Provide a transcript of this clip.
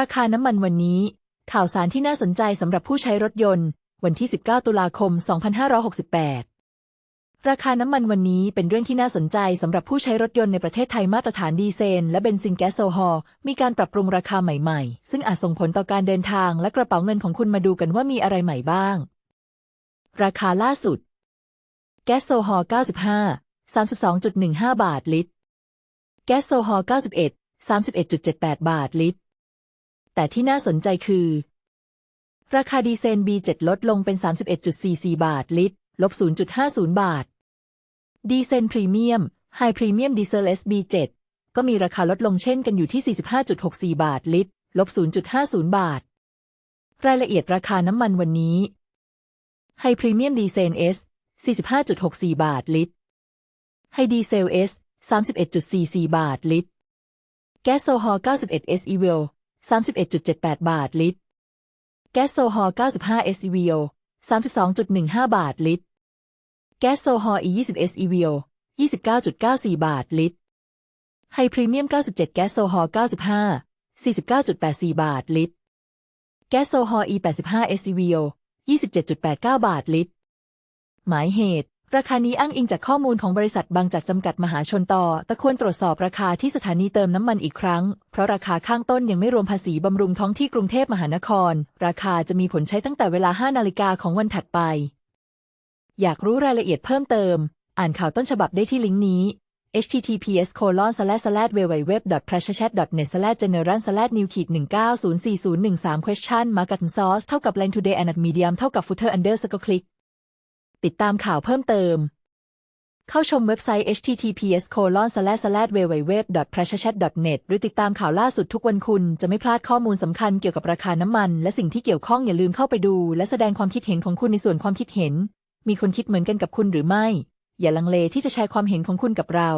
ราคาน้ำมันวันนี้ ข่าวสารที่น่าสนใจสำหรับผู้ใช้รถยนต์ วันที่ 19 ตุลาคม 2568 ราคาน้ำมันวันนี้เป็นเรื่องที่น่าสนใจสำหรับผู้ใช้รถยนต์ในประเทศไทยมาตรฐานดีเซลและเบนซินแก๊สโซฮอล์มีการปรับปรุงราคาใหม่ๆ ซึ่งอาจส่งผลต่อการเดินทางและกระเป๋าเงินของคุณมาดูกันว่ามีอะไรใหม่บ้าง ราคาล่าสุด แก๊สโซฮอล์95 32.15 บาทลิตร แก๊สโซฮอล์91 31.78 บาทลิตร แต่ที่น่าสนใจคือ ราคาดีเซล B7 ลดลงเป็น 31.44 บาทลิตร ลบ 0.50 บาท ดีเซลพรีเมียมไฮพรีเมียมดีเซล SB7 ก็มีราคาลดลงเช่นกันอยู่ที่ 45.64 บาทลิตร ลบ 0.50 บาท รายละเอียดราคาน้ำมันวันนี้ไฮพรีเมียมดีเซล S 45.64 บาทลิตร ไฮดีเซล S 31.44 บาทลิตร แก๊สโซฮอล์91 S e v o 31.78 บาทลิตร แก๊สโซฮอล์95 S e v o 32.15 บาทลิตร แก๊สโซฮอล์ E 20 S e v o 29.94 บาทลิตร ไฮพรีเมียม 97 แก๊สโซฮอล์95 49.84 บาทลิตร แก๊สโซฮอล์ E 85 S e v o 27.89 บาทลิตร หมายเหตุ ราคานี้อ้างอิงจากข้อมูลของบริษัทบางจากจำกัดมหาชนต่อ แต่ควรตรวจสอบราคาที่สถานีเติมน้ำมันอีกครั้ง เพราะราคาข้างต้นยังไม่รวมภาษีบำรุงท้องที่กรุงเทพมหานคร ราคาจะมีผลใช้ตั้งแต่เวลา 5 นาฬิกาของวันถัดไป อยากรู้รายละเอียดเพิ่มเติม อ่านข่าวต้นฉบับได้ที่ลิงก์นี้ https colon slash slash www pressure net slash general slash new ขีด1904013 question market source เท่ากับ line today and medium เท่ากับ footer underscore click ติดตามข่าวเพิ่มเติม เข้าชมเว็บไซต์ https w w w p r e s s u r c h a t n e t หรือติดตามข่าวล่าสุดทุกวันคุณจะไม่พลาดข้อมูลสำคัญเกี่ยวกับราคาน้ำมัน และสิ่งที่เกี่ยวข้องอย่าลืมเข้าไปดู และแสดงความคิดเห็นของคุณในส่วนความคิดเห็น มีคนคิดเหมือนกันกับคุณหรือไม่ อย่าลังเลที่จะแชร์ความเห็นของคุณกับเรา